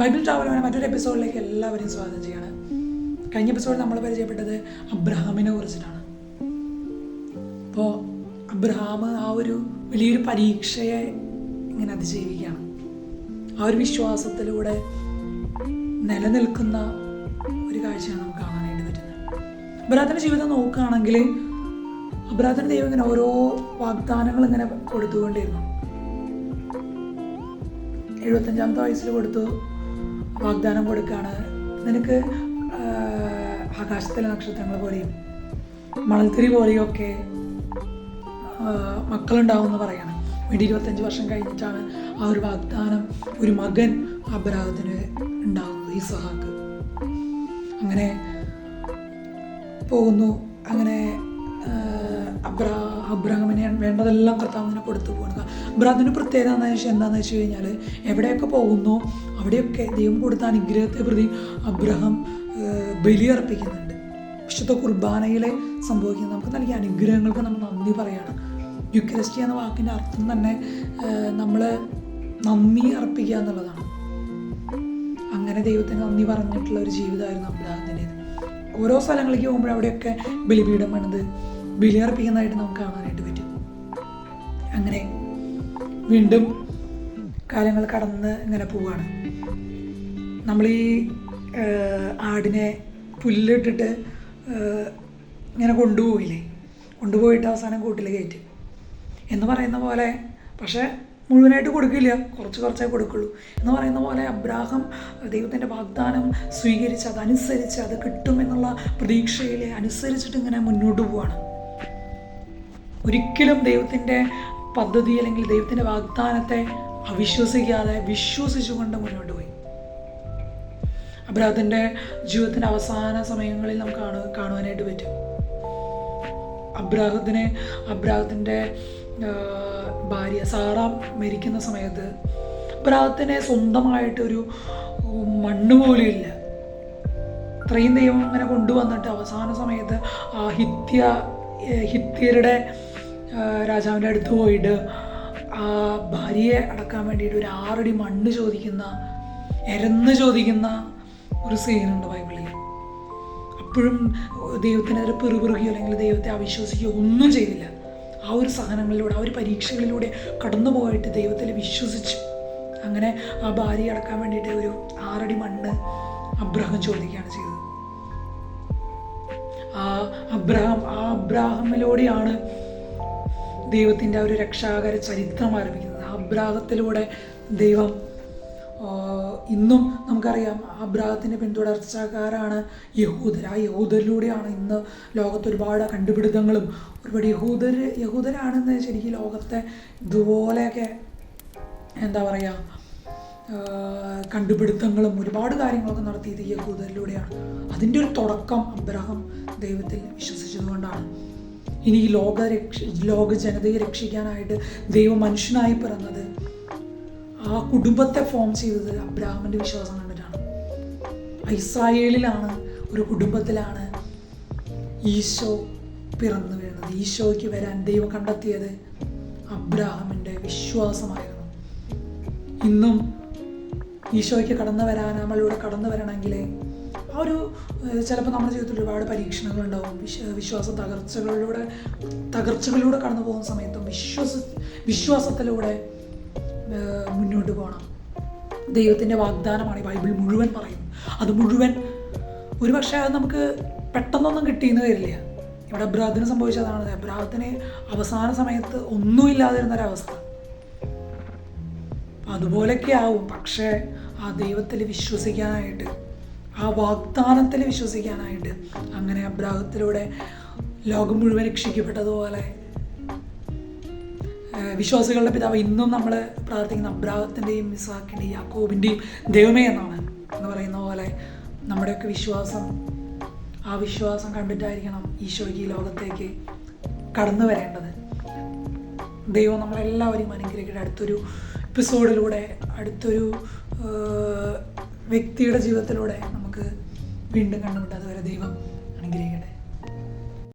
Bible ട്രാവലിനെ മറ്റൊരു എപ്പിസോഡിലേക്ക് എല്ലാവരെയും സ്വാഗതം ചെയ്യാണ്. കഴിഞ്ഞ എപ്പിസോഡിൽ നമ്മൾ പരിചയപ്പെട്ടത് അബ്രഹാമിനെ കുറിച്ചിട്ടാണ്. അപ്പോൾ അബ്രഹാം ആ ഒരു വലിയൊരു പരീക്ഷയെ ഇങ്ങനെ അതിജീവിക്കുകയാണ്. ആ ഒരു വിശ്വാസത്തിലൂടെ നിലനിൽക്കുന്ന ഒരു കാഴ്ചയാണ് നമുക്ക് കാണാനായിട്ട് പറ്റുന്നത്. അബ്രാഹത്തിന്റെ ജീവിതം നോക്കുകയാണെങ്കിൽ അബ്രഹത്തിന് ദൈവം ഇങ്ങനെ ഓരോ വാഗ്ദാനങ്ങൾ ഇങ്ങനെ കൊടുത്തുകൊണ്ടിരുന്നു. എഴുപത്തഞ്ചാമത്തെ വയസ്സിൽ കൊടുത്തു. വാഗ്ദാനം കൊടുക്കുകയാണ്. നിനക്ക് ആകാശത്തിലെ നക്ഷത്രങ്ങൾ പോലെയും മണൽത്തിരി പോലെയും ഒക്കെ മക്കളുണ്ടാവുമെന്ന് പറയണം. വീണ്ടും ഇരുപത്തഞ്ച് വർഷം കഴിഞ്ഞിട്ടാണ് ആ ഒരു വാഗ്ദാനം ഒരു മകൻ അബ്രാഹത്തിന് ഉണ്ടാകുന്നത് ഈ സഹാക്ക് അങ്ങനെ പോകുന്നു. അങ്ങനെ അബ്രാ അബ്രാഹമിനെ വേണ്ടതെല്ലാം കർത്താവിനെ കൊടുത്തു പോകുക അബ്രാഹത്തിന്റെ പ്രത്യേകത എന്താണെന്ന് വെച്ചാൽ എന്താണെന്ന് വെച്ച് കഴിഞ്ഞാൽ എവിടെയൊക്കെ പോകുന്നു അവിടെയൊക്കെ ദൈവം കൊടുത്ത അനുഗ്രഹത്തെ പ്രതി അബ്രഹാം ബലി ബലിയർപ്പിക്കുന്നുണ്ട്. വിശുദ്ധ കുർബാനയിൽ സംഭവിക്കുന്നത് നമുക്ക് നൽകിയ അനുഗ്രഹങ്ങൾക്ക് നമ്മൾ നന്ദി പറയണം. യുക്രസ്റ്റി എന്ന വാക്കിന്റെ അർത്ഥം തന്നെ നമ്മൾ നന്ദി അർപ്പിക്കുക എന്നുള്ളതാണ്. അങ്ങനെ ദൈവത്തിന് നന്ദി പറഞ്ഞിട്ടുള്ള ഒരു ജീവിതമായിരുന്നു അബ്രാഹത്തിന്റെ ഓരോ സ്ഥലങ്ങളിലേക്ക് പോകുമ്പോൾ അവിടെയൊക്കെ ബലിപീഠം പണിത് ബലിയർപ്പിക്കുന്നതായിട്ട് നമുക്ക് കാണാനായിട്ട് പറ്റും. അങ്ങനെ വീണ്ടും കാലങ്ങൾ കടന്ന് ഇങ്ങനെ പോവാണ്. നമ്മൾ ഈ ആടിനെ പുല്ലിട്ടിട്ട് ഇങ്ങനെ കൊണ്ടുപോയില്ലേ കൊണ്ടുപോയിട്ട് അവസാനം കൂട്ടിൽ കയറ്റി. എന്ന് പറയുന്ന പോലെ പക്ഷേ മുഴുവനായിട്ട് കൊടുക്കില്ല. കുറച്ച് കുറച്ചേ കൊടുക്കുള്ളൂ. എന്ന് പറയുന്ന പോലെ അബ്രാഹം ദൈവത്തിന്റെ വാഗ്ദാനം സ്വീകരിച്ച് അതനുസരിച്ച് അത് കിട്ടുമെന്നുള്ള പ്രതീക്ഷയിൽ അനുസരിച്ചിട്ട് ഇങ്ങനെ മുന്നോട്ട് പോവാണ്. ഒരിക്കലും ദൈവത്തിന്റെ പദ്ധതി അല്ലെങ്കിൽ ദൈവത്തിന്റെ വാഗ്ദാനത്തെ അവിശ്വസിക്കാതെ വിശ്വസിച്ചുകൊണ്ട് മുന്നോട്ട് പോയി. അബ്രാഹത്തിന്റെ ജീവിതത്തിന്റെ അവസാന സമയങ്ങളിൽ നമുക്ക് കാണു കാണുവാനായിട്ട് പറ്റും. അബ്രാഹത്തിന് അബ്രാഹത്തിന്റെ ഭാര്യ സാറ മരിക്കുന്ന സമയത്ത് അബ്രാഹത്തിന് സ്വന്തമായിട്ടൊരു മണ്ണ് പോലും ഇല്ല. ഇത്രയും ദൈവം അങ്ങനെ കൊണ്ടുവന്നിട്ട് അവസാന സമയത്ത് ആ ഹിത്യ ഹിത്യരുടെ രാജാവിന്റെ അടുത്ത് പോയിട്ട് ആ ഭാര്യയെ അടക്കാൻ വേണ്ടിയിട്ട് ഒരു ആറടി മണ്ണ് ചോദിക്കുന്ന എരന്ന് ചോദിക്കുന്ന ഒരു സീനുണ്ട് ബൈബിളിൽ. അപ്പോഴും ദൈവത്തിനെതിരെ പെറുപിറുകയോ അല്ലെങ്കിൽ ദൈവത്തെ അവിശ്വസിക്കുകയോ ഒന്നും ചെയ്തില്ല. ആ ഒരു സഹനങ്ങളിലൂടെ ആ ഒരു പരീക്ഷകളിലൂടെ കടന്നു പോയിട്ട് ദൈവത്തിൽ വിശ്വസിച്ചു അങ്ങനെ ആ ഭാര്യ അടക്കാൻ വേണ്ടിയിട്ട് ഒരു ആറടി മണ്ണ് അബ്രഹാം ചോദിക്കുകയാണ് ചെയ്തത്. ആ അബ്രഹാം ആ അബ്രാഹമിലൂടെയാണ് ദൈവത്തിന്റെ ആ ഒരു രക്ഷാകര ചരിത്രം ആരംഭിക്കുന്നത് ആബ്രാഹത്തിലൂടെ ദൈവം ഇന്നും നമുക്കറിയാം ആ അബ്രാഹത്തിന്റെ പിന്തുടർച്ചക്കാരാണ് യഹൂദർ. ആ യഹൂദരിലൂടെയാണ് ഇന്ന് ലോകത്ത് ഒരുപാട് കണ്ടുപിടുത്തങ്ങളും ഒരുപാട് യഹൂദർ യഹൂദരാണെന്ന് ശരിക്കും ലോകത്തെ ഇതുപോലെയൊക്കെ എന്താ പറയുക കണ്ടുപിടുത്തങ്ങളും ഒരുപാട് കാര്യങ്ങളൊക്കെ നടത്തിയത് യഹൂദരിലൂടെയാണ്. അതിന്റെ ഒരു തുടക്കം അബ്രഹാം ദൈവത്തിൽ വിശ്വസിച്ചതുകൊണ്ടാണ്. ഇനി ഈ ലോക രക്ഷ ലോക ജനതയെ രക്ഷിക്കാനായിട്ട് ദൈവം മനുഷ്യനായി പിറന്നത് ആ കുടുംബത്തെ ഫോം ചെയ്തത് അബ്രാഹാമിന്റെ വിശ്വാസം കണ്ടിട്ടാണ്. ഇസ്രായേലിലാണ് ഒരു കുടുംബത്തിലാണ് ഈശോ പിറന്നു വീഴുന്നത് ഈശോയ്ക്ക് വരാൻ ദൈവം കണ്ടെത്തിയത് അബ്രാഹമിന്റെ വിശ്വാസമായിരുന്നു. ഇന്നും ഈശോയ്ക്ക് കടന്നു വരാൻ നമ്മളിലൂടെ കടന്നു വരണമെങ്കിൽ ഒരു ചിലപ്പോൾ നമ്മുടെ ജീവിതത്തിൽ ഒരുപാട് പരീക്ഷണങ്ങളുണ്ടാവും. വിശ്വ വിശ്വാസ തകർച്ചകളിലൂടെ തകർച്ചകളിലൂടെ കടന്നു പോകുന്ന സമയത്തും വിശ്വസ വിശ്വാസത്തിലൂടെ മുന്നോട്ട് പോകണം. ദൈവത്തിന്റെ വാഗ്ദാനമാണ് ഈ ബൈബിൾ മുഴുവൻ പറയുന്നത്. അത് മുഴുവൻ ഒരു പക്ഷേ അത് നമുക്ക് പെട്ടെന്നൊന്നും കിട്ടിയെന്ന് വരില്ല. ഇവിടെ അബ്രാഹത്തിന് സംഭവിച്ചതാണ് അബ്രാഹത്തിന് അവസാന സമയത്ത് ഒന്നുമില്ലാതിരുന്നൊരവസ്ഥ അതുപോലൊക്കെ ആവും. പക്ഷേ ആ ദൈവത്തിൽ വിശ്വസിക്കാനായിട്ട് ആ വാഗ്ദാനത്തിൽ വിശ്വസിക്കാനായിട്ട് അങ്ങനെ അബ്രാഹത്തിലൂടെ ലോകം മുഴുവൻ രക്ഷിക്കപ്പെട്ടതുപോലെ വിശ്വാസികളുടെ പിതാവ് ഇന്നും നമ്മൾ പ്രാർത്ഥിക്കുന്ന അബ്രാഹത്തിന്റെയും ഇസാക്കിന്റെയും യാക്കോബിന്റെയും ദൈവമേ എന്നാണ് എന്ന് പറയുന്ന പോലെ നമ്മുടെയൊക്കെ വിശ്വാസം ആ വിശ്വാസം കണ്ടിട്ടായിരിക്കണം ഈശോയ്ക്ക് ഈ ലോകത്തേക്ക് കടന്നു വരേണ്ടത്. ദൈവം നമ്മളെല്ലാവരെയും അനുഗ്രഹിക്കട്ടെ. അടുത്തൊരു എപ്പിസോഡിലൂടെ അടുത്തൊരു വ്യക്തിയുടെ ജീവിതത്തിലൂടെ നമുക്ക് വീണ്ടും കണ്ടുമുട്ടാതെ വരെ ദൈവം അനുഗ്രഹിക്കണം